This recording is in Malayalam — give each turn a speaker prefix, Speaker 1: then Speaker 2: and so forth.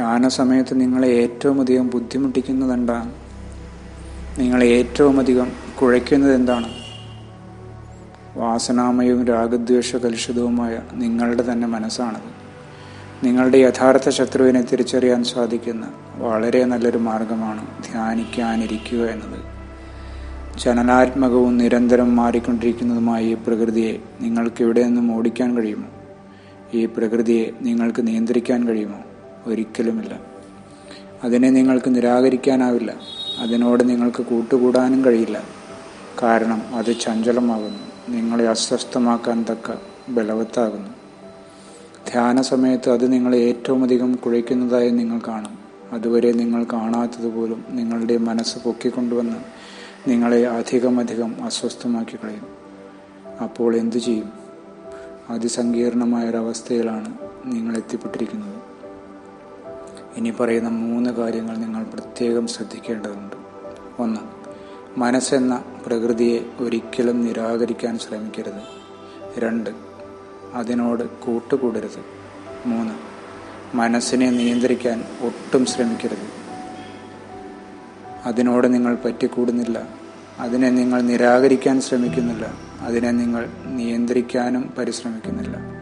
Speaker 1: ധ്യാന സമയത്ത് നിങ്ങളെ ഏറ്റവും അധികം ബുദ്ധിമുട്ടിക്കുന്നത് എന്താണ് നിങ്ങളെ ഏറ്റവും അധികം കുഴയ്ക്കുന്നത് എന്താണ്? വാസനാമയവും രാഗദ്വേഷ കലുഷിതവുമായ നിങ്ങളുടെ തന്നെ മനസ്സാണത്. നിങ്ങളുടെ യഥാർത്ഥ ശത്രുവിനെ തിരിച്ചറിയാൻ സാധിക്കുന്ന വളരെ നല്ലൊരു മാർഗമാണ് ധ്യാനിക്കാനിരിക്കുക എന്നത്. ചലനാത്മകവും നിരന്തരം മാറിക്കൊണ്ടിരിക്കുന്നതുമായ ഈ പ്രകൃതിയെ നിങ്ങൾക്ക് ഇവിടെ നിന്നും ഓടിക്കാൻ കഴിയുമോ? ഈ പ്രകൃതിയെ നിങ്ങൾക്ക് നിയന്ത്രിക്കാൻ കഴിയുമോ? ഒരിക്കലുമില്ല. അതിനെ നിങ്ങൾക്ക് നിരാകരിക്കാനാവില്ല. അതിനോട് നിങ്ങൾക്ക് കൂട്ടുകൂടാനും കഴിയില്ല. കാരണം അത് ചഞ്ചലമാകുന്നു. നിങ്ങളെ അസ്വസ്ഥമാക്കാൻ തക്ക ബലവത്താകുന്നു. ധ്യാന സമയത്ത് അത് നിങ്ങളെ ഏറ്റവും അധികം കുഴയ്ക്കുന്നതായി നിങ്ങൾ കാണും. അതുവരെ നിങ്ങൾ കാണാത്തതുപോലും നിങ്ങളുടെ മനസ്സ് പൊക്കിക്കൊണ്ടുവന്ന് നിങ്ങളെ അധികം അധികം അസ്വസ്ഥമാക്കി കളയും അപ്പോൾ എന്തു ചെയ്യും? അതിസങ്കീർണമായൊരവസ്ഥയിലാണ് നിങ്ങൾ എത്തിപ്പെട്ടിരിക്കുന്നത്. ഇനി പറയുന്ന മൂന്ന് കാര്യങ്ങൾ നിങ്ങൾ പ്രത്യേകം ശ്രദ്ധിക്കേണ്ടതുണ്ട്. ഒന്ന് മനസ്സെന്ന പ്രകൃതിയെ ഒരിക്കലും നിരാകരിക്കാൻ ശ്രമിക്കരുത്. രണ്ട് അതിനോട് കൂട്ടുകൂടരുത്. മൂന്ന് മനസ്സിനെ നിയന്ത്രിക്കാൻ ഒട്ടും ശ്രമിക്കരുത്. അതിനോട് നിങ്ങൾ പറ്റിക്കൂടുന്നില്ല. അതിനെ നിങ്ങൾ നിരാകരിക്കാൻ ശ്രമിക്കുന്നില്ല. അതിനെ നിങ്ങൾ നിയന്ത്രിക്കാനും പരിശ്രമിക്കുന്നില്ല.